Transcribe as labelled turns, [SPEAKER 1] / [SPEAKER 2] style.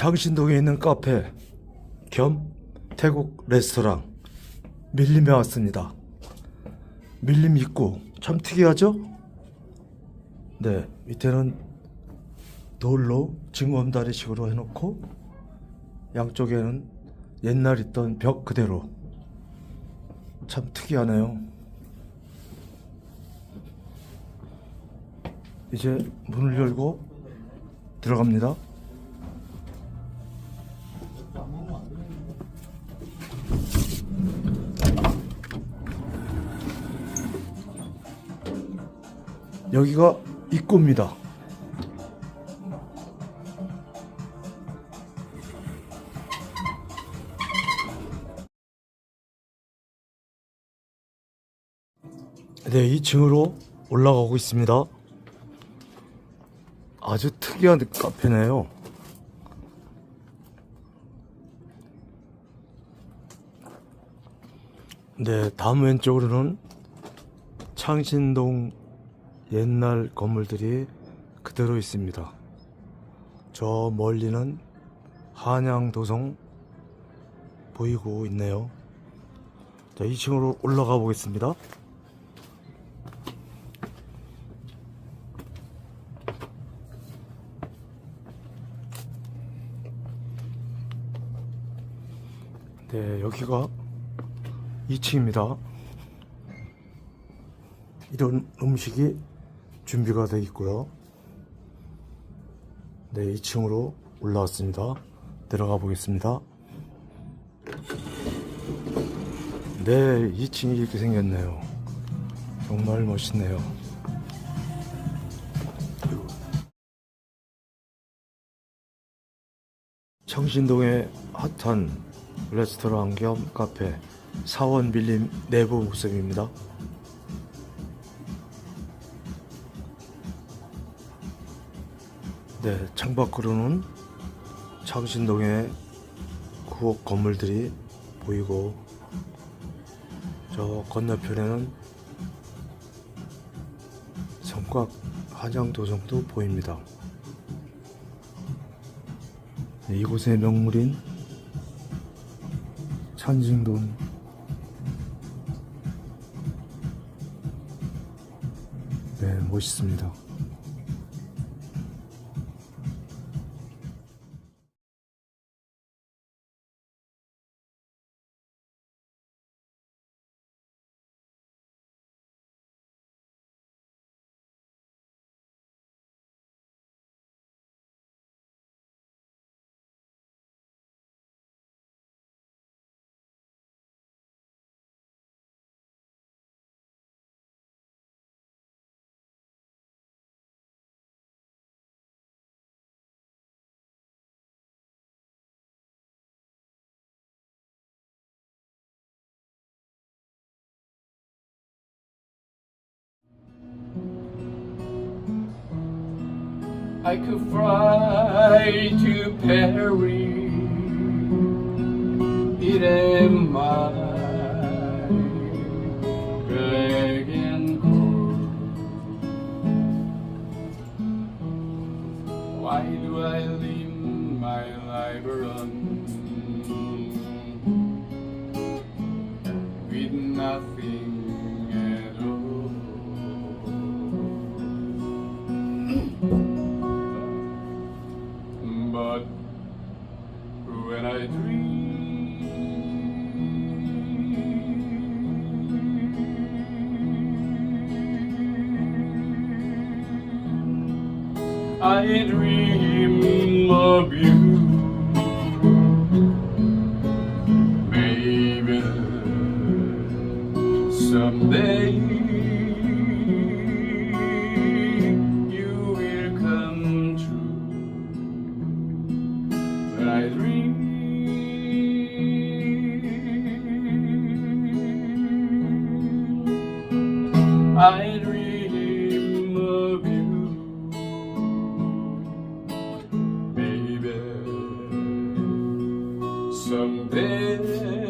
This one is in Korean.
[SPEAKER 1] 장신동에 있는 카페 겸 태국 레스토랑 밀림에 왔습니다. 밀림 입구 참 특이하죠? 네, 밑에는 돌로 징검다리식으로 해놓고 양쪽에는 옛날 있던 벽 그대로 참 특이하네요. 이제 문을 열고 들어갑니다. 여기가 입구입니다. 네, 2층으로 올라가고 있습니다. 아주 특이한 카페네요. 네, 다음 왼쪽으로는 창신동 옛날 건물들이 그대로 있습니다. 저 멀리는 한양도성 보이고 있네요. 자, 2층으로 올라가 보겠습니다. 네, 여기가 2층입니다. 이런 음식이 준비가 되어 있고요. 네, 2층으로 올라왔습니다. 내려가 보겠습니다. 네, 2층이 이렇게 생겼네요. 정말 멋있네요. 청신동의 핫한 레스토랑 겸 카페 사원 빌림 내부 모습입니다. 네, 창밖으로는 창신동의 구옥 건물들이 보이고 저 건너편에는 성곽 한양도성도 보입니다. 네, 이곳의 명물인 찬징돈 네 멋있습니다.
[SPEAKER 2] I could fly to Paris. It am my dragon Why do I live my run with nothing I dream, I dream of you, I dream of you, baby. Someday.